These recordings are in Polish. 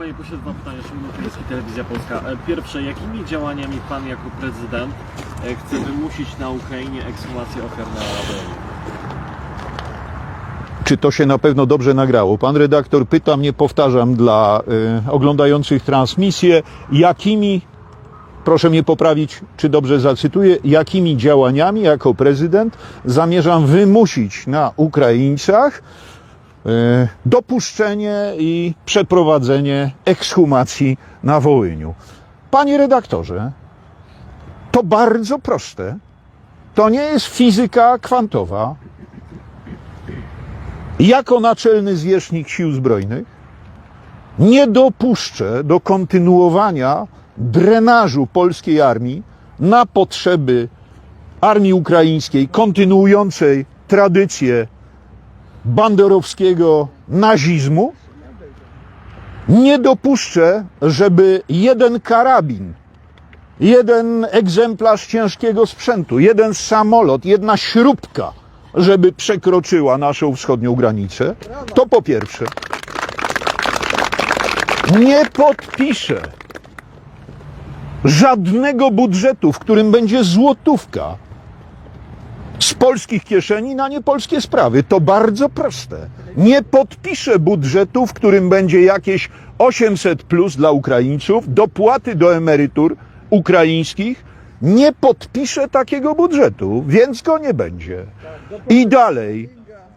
Panie pośle, dwa pytania. Szymon Okielski, Telewizja Polska. E, Pierwsze, jakimi działaniami Pan jako prezydent e, chce wymusić na Ukrainie ekshumację ofiar na wojnie? Czy to się na pewno dobrze nagrało? Pan redaktor pyta mnie, powtarzam dla y, oglądających transmisję, jakimi, proszę mnie poprawić, czy dobrze zacytuję, jakimi działaniami jako prezydent zamierzam wymusić na Ukraińcach dopuszczenie i przeprowadzenie ekshumacji na Wołyniu. Panie redaktorze, to bardzo proste. To nie jest fizyka kwantowa. Jako naczelny zwierzchnik sił zbrojnych nie dopuszczę do kontynuowania drenażu polskiej armii na potrzeby armii ukraińskiej, kontynuującej tradycję banderowskiego nazizmu. Nie dopuszczę, żeby jeden karabin, jeden egzemplarz ciężkiego sprzętu, jeden samolot, jedna śrubka, żeby przekroczyła naszą wschodnią granicę. To po pierwsze. Nie podpiszę żadnego budżetu, w którym będzie złotówka z polskich kieszeni na niepolskie sprawy. To bardzo proste. Nie podpiszę budżetu, w którym będzie jakieś 800 plus dla Ukraińców, dopłaty do emerytur ukraińskich. Nie podpiszę takiego budżetu, więc go nie będzie. I dalej,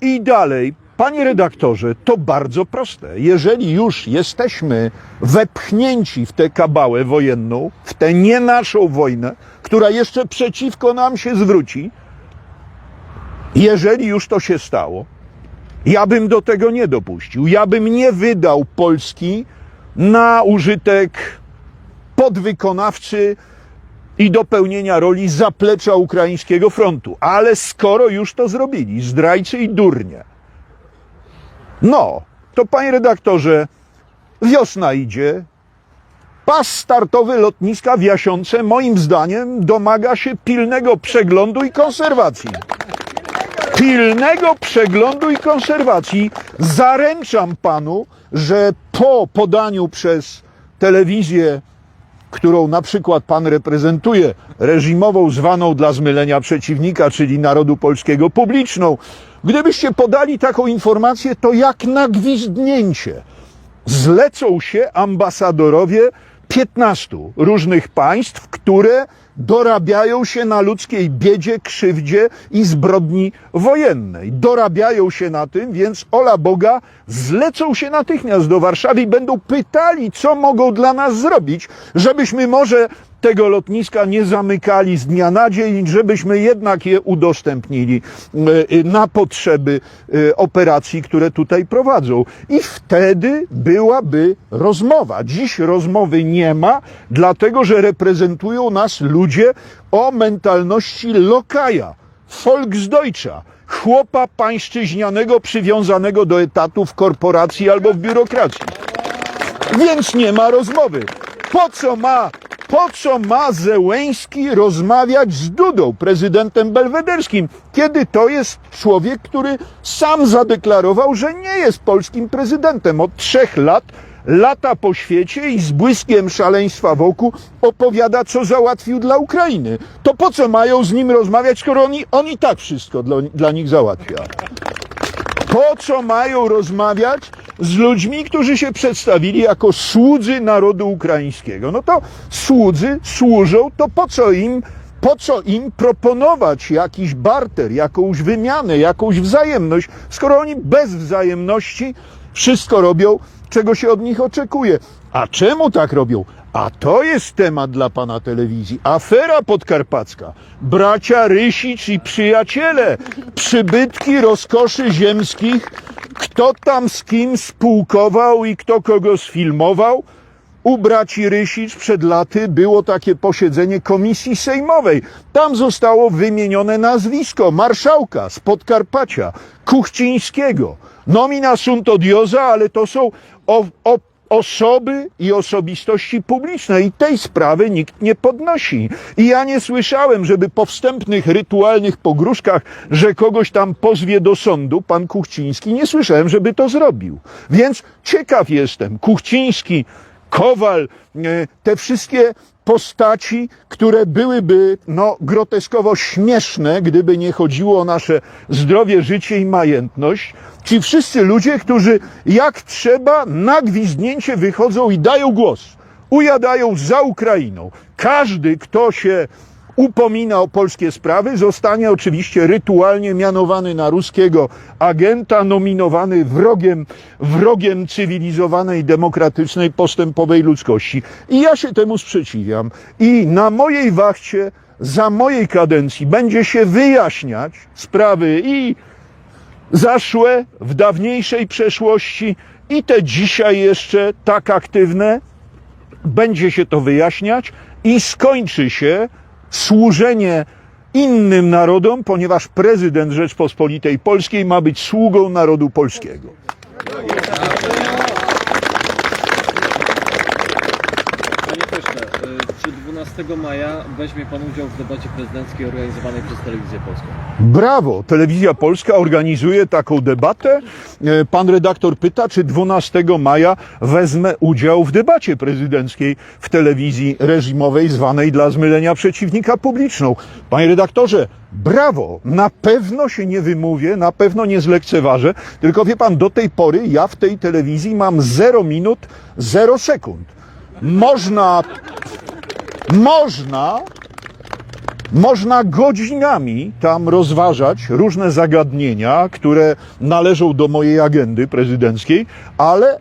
i dalej. Panie redaktorze, to bardzo proste. Jeżeli już jesteśmy wepchnięci w tę kabałę wojenną, w tę nie naszą wojnę, która jeszcze przeciwko nam się zwróci, jeżeli już to się stało, ja bym do tego nie dopuścił. Ja bym nie wydał Polski na użytek podwykonawczy i do pełnienia roli zaplecza ukraińskiego frontu. Ale skoro już to zrobili, zdrajcy i durnie, no, to panie redaktorze, wiosna idzie, pas startowy lotniska w Jasiące moim zdaniem domaga się pilnego przeglądu i konserwacji pilnego przeglądu i konserwacji. Zaręczam panu, że po podaniu przez telewizję, którą na przykład pan reprezentuje, reżimową zwaną dla zmylenia przeciwnika, czyli narodu polskiego publiczną, gdybyście podali taką informację, to jak na gwizdnięcie zlecą się ambasadorowie 15 różnych państw, które dorabiają się na ludzkiej biedzie, krzywdzie i zbrodni wojennej. Dorabiają się na tym, więc ola Boga zlecą się natychmiast do Warszawy i będą pytali, co mogą dla nas zrobić, żebyśmy może tego lotniska nie zamykali z dnia na dzień, żebyśmy jednak je udostępnili e, na potrzeby e, operacji, które tutaj prowadzą. I wtedy byłaby rozmowa. Dziś rozmowy nie ma, dlatego że reprezentują nas ludzie o mentalności lokaja, Volksdeutscha, chłopa pańszczyźnianego przywiązanego do etatu w korporacji albo w biurokracji. Więc nie ma rozmowy. Po co ma, po co ma Zełęński rozmawiać z Dudą, prezydentem belwederskim, kiedy to jest człowiek, który sam zadeklarował, że nie jest polskim prezydentem. Od trzech lat lata po świecie i z błyskiem szaleństwa wokół opowiada, co załatwił dla Ukrainy. To po co mają z nim rozmawiać, skoro oni, on i tak wszystko dla, dla nich załatwia? Po co mają rozmawiać z ludźmi, którzy się przedstawili jako słudzy narodu ukraińskiego? No to słudzy służą, to po co im, po co im proponować jakiś barter, jakąś wymianę, jakąś wzajemność, skoro oni bez wzajemności wszystko robią, czego się od nich oczekuje. A czemu tak robią? A to jest temat dla pana telewizji. Afera podkarpacka. Bracia Rysicz i przyjaciele. Przybytki rozkoszy ziemskich. Kto tam z kim spółkował i kto kogo sfilmował? U braci Rysicz przed laty było takie posiedzenie komisji sejmowej. Tam zostało wymienione nazwisko marszałka z Podkarpacia, Kuchcińskiego. Nomina sunt odiosa, ale to są o, o, osoby i osobistości publiczne i tej sprawy nikt nie podnosi. I ja nie słyszałem, żeby po wstępnych rytualnych pogróżkach, że kogoś tam pozwie do sądu pan Kuchciński, nie słyszałem, żeby to zrobił. Więc ciekaw jestem, Kuchciński, Kowal, e, te wszystkie postaci, które byłyby no, groteskowo śmieszne, gdyby nie chodziło o nasze zdrowie, życie i majętność. Ci wszyscy ludzie, którzy jak trzeba na gwizdnięcie wychodzą i dają głos. Ujadają za Ukrainą. Każdy, kto się upomina o polskie sprawy, zostanie oczywiście rytualnie mianowany na ruskiego agenta, nominowany wrogiem, wrogiem cywilizowanej, demokratycznej, postępowej ludzkości. I ja się temu sprzeciwiam. I na mojej wachcie, za mojej kadencji będzie się wyjaśniać sprawy i zaszłe w dawniejszej przeszłości i te dzisiaj jeszcze tak aktywne, będzie się to wyjaśniać i skończy się służenie innym narodom, ponieważ prezydent Rzeczpospolitej Polskiej ma być sługą narodu polskiego. 15 maja weźmie Pan udział w debacie prezydenckiej organizowanej przez Telewizję Polską. Brawo! Telewizja Polska organizuje taką debatę. E, pan redaktor pyta, czy 12 maja wezmę udział w debacie prezydenckiej w telewizji reżimowej zwanej dla zmylenia przeciwnika publiczną. Panie redaktorze, brawo! Na pewno się nie wymówię, na pewno nie zlekceważę, tylko wie Pan, do tej pory ja w tej telewizji mam 0 minut, 0 sekund. Można można można godzinami tam rozważać różne zagadnienia, które należą do mojej agendy prezydenckiej, ale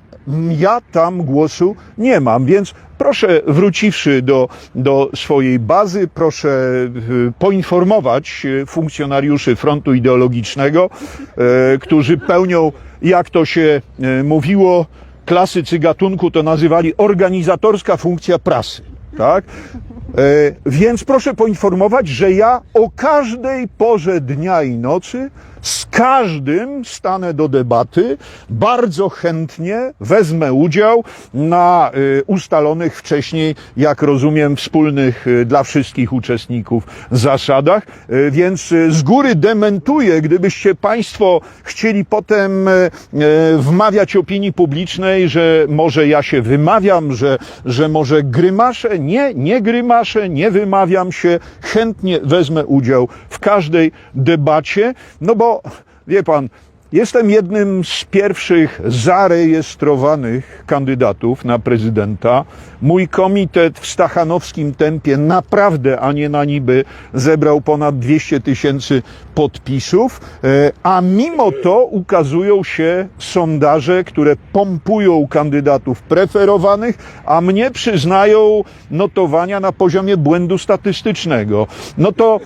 ja tam głosu nie mam, więc proszę, wróciwszy do, do swojej bazy, proszę y, poinformować y, funkcjonariuszy frontu ideologicznego, e, którzy pełnią, jak to się mówiło, klasycy gatunku to nazywali organizatorska funkcja prasy. Tak? E, więc proszę poinformować, że ja o każdej porze dnia i nocy z każdym stanę do debaty, bardzo chętnie wezmę udział na e, ustalonych wcześniej, jak rozumiem, wspólnych e, dla wszystkich uczestników zasadach. E, Więc z góry dementuję, gdybyście Państwo chcieli potem wmawiać opinii publicznej, że może ja się wymawiam, że, że może grymaszę. Nie, nie grymaszę, nie wymawiam się. Chętnie wezmę udział w każdej debacie, no bo wie pan, Jestem jednym z pierwszych zarejestrowanych kandydatów na prezydenta. Mój komitet w stachanowskim tempie naprawdę, a nie na niby, zebrał ponad 200 tysięcy podpisów, e, a mimo to ukazują się sondaże, które pompują kandydatów preferowanych, a mnie przyznają notowania na poziomie błędu statystycznego. No to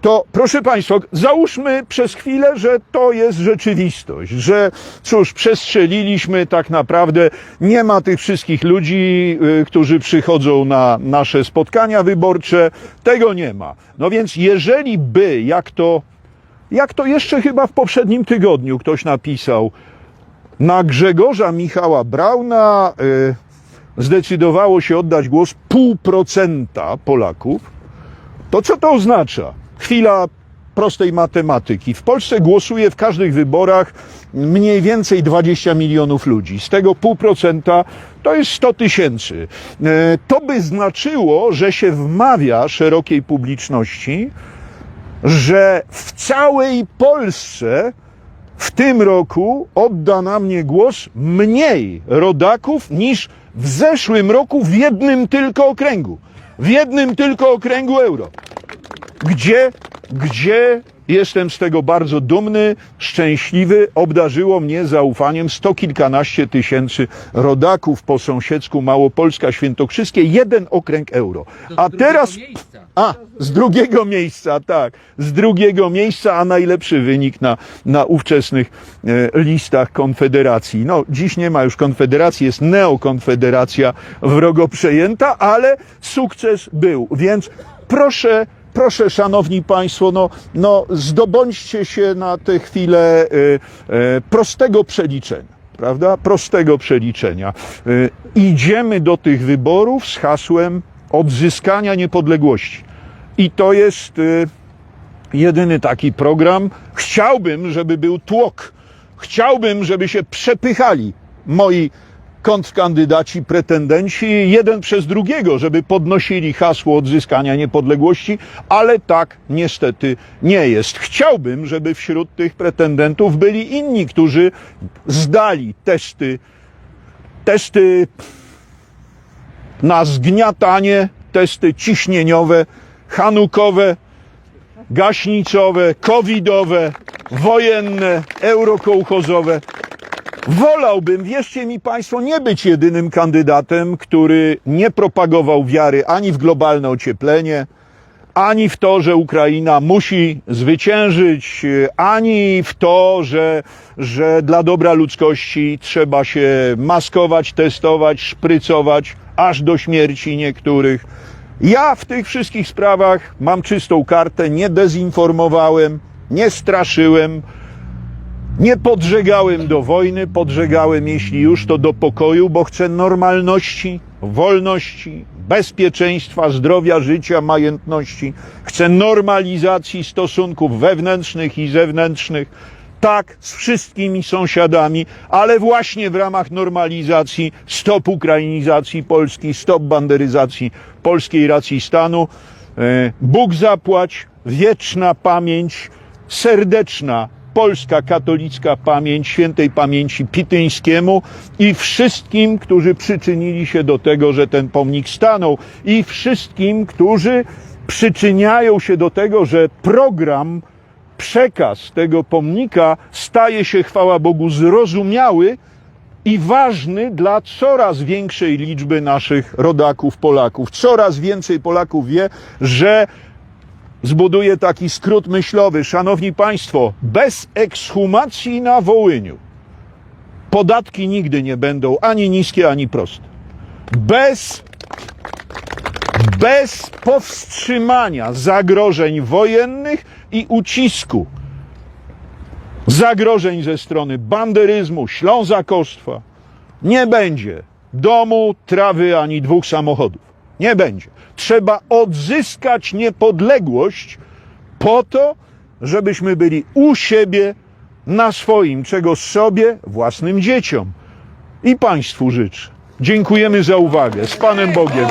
to proszę Państwa, załóżmy przez chwilę, że to jest rzeczywistość, że cóż, przestrzeliliśmy tak naprawdę, nie ma tych wszystkich ludzi, y, którzy przychodzą na nasze spotkania wyborcze, tego nie ma. No więc jeżeli by, jak to, jak to jeszcze chyba w poprzednim tygodniu ktoś napisał, na Grzegorza Michała Brauna y, zdecydowało się oddać głos pół procenta Polaków, to co to oznacza? Chwila prostej matematyki. W Polsce głosuje w każdych wyborach mniej więcej 20 milionów ludzi. Z tego pół procenta to jest 100 tysięcy. E, To by znaczyło, że się wmawia szerokiej publiczności, że w całej Polsce w tym roku odda na mnie głos mniej rodaków niż w zeszłym roku w jednym tylko okręgu. W jednym tylko okręgu euro gdzie, gdzie jestem z tego bardzo dumny, szczęśliwy, obdarzyło mnie zaufaniem sto kilkanaście tysięcy rodaków po sąsiedzku Małopolska, Świętokrzyskie, jeden okręg euro. A teraz, a, z drugiego miejsca, tak, z drugiego miejsca, a najlepszy wynik na, na ówczesnych e, listach Konfederacji. No, dziś nie ma już Konfederacji, jest neokonfederacja wrogo przejęta, ale sukces był, więc proszę Proszę, szanowni państwo, no, no zdobądźcie się na tę chwilę y, y, prostego przeliczenia. prawda? Prostego przeliczenia. Y, Idziemy do tych wyborów z hasłem odzyskania niepodległości. I to jest jedyny taki program. Chciałbym, żeby był tłok. Chciałbym, żeby się przepychali moi kontrkandydaci, pretendenci, jeden przez drugiego, żeby podnosili hasło odzyskania niepodległości, ale tak niestety nie jest. Chciałbym, żeby wśród tych pretendentów byli inni, którzy zdali testy, testy na zgniatanie, testy ciśnieniowe, hanukowe, gaśnicowe, covidowe, wojenne, eurokołchozowe. Wolałbym, wierzcie mi Państwo, nie być jedynym kandydatem, który nie propagował wiary ani w globalne ocieplenie, ani w to, że Ukraina musi zwyciężyć, ani w to, że, że dla dobra ludzkości trzeba się maskować, testować, szprycować, aż do śmierci niektórych. Ja w tych wszystkich sprawach mam czystą kartę, nie dezinformowałem, nie straszyłem, nie podżegałem do wojny, podżegałem, jeśli już, to do pokoju, bo chcę normalności, wolności, bezpieczeństwa, zdrowia, życia, majętności. Chcę normalizacji stosunków wewnętrznych i zewnętrznych. Tak, z wszystkimi sąsiadami, ale właśnie w ramach normalizacji, stop ukrainizacji Polski, stop banderyzacji polskiej racji stanu. E, Bóg zapłać, wieczna pamięć, serdeczna polska katolicka pamięć świętej pamięci Pityńskiemu i wszystkim, którzy przyczynili się do tego, że ten pomnik stanął i wszystkim, którzy przyczyniają się do tego, że program, przekaz tego pomnika staje się, chwała Bogu, zrozumiały i ważny dla coraz większej liczby naszych rodaków, Polaków. Coraz więcej Polaków wie, że zbuduję taki skrót myślowy. Szanowni Państwo, bez ekshumacji na Wołyniu podatki nigdy nie będą ani niskie, ani proste. Bez, bez powstrzymania zagrożeń wojennych i ucisku zagrożeń ze strony banderyzmu, ślązakostwa nie będzie domu, trawy ani dwóch samochodów. Nie będzie. Trzeba odzyskać niepodległość po to, żebyśmy byli u siebie, na swoim, czego sobie, własnym dzieciom i Państwu życzę. Dziękujemy za uwagę. Z Panem Bogiem.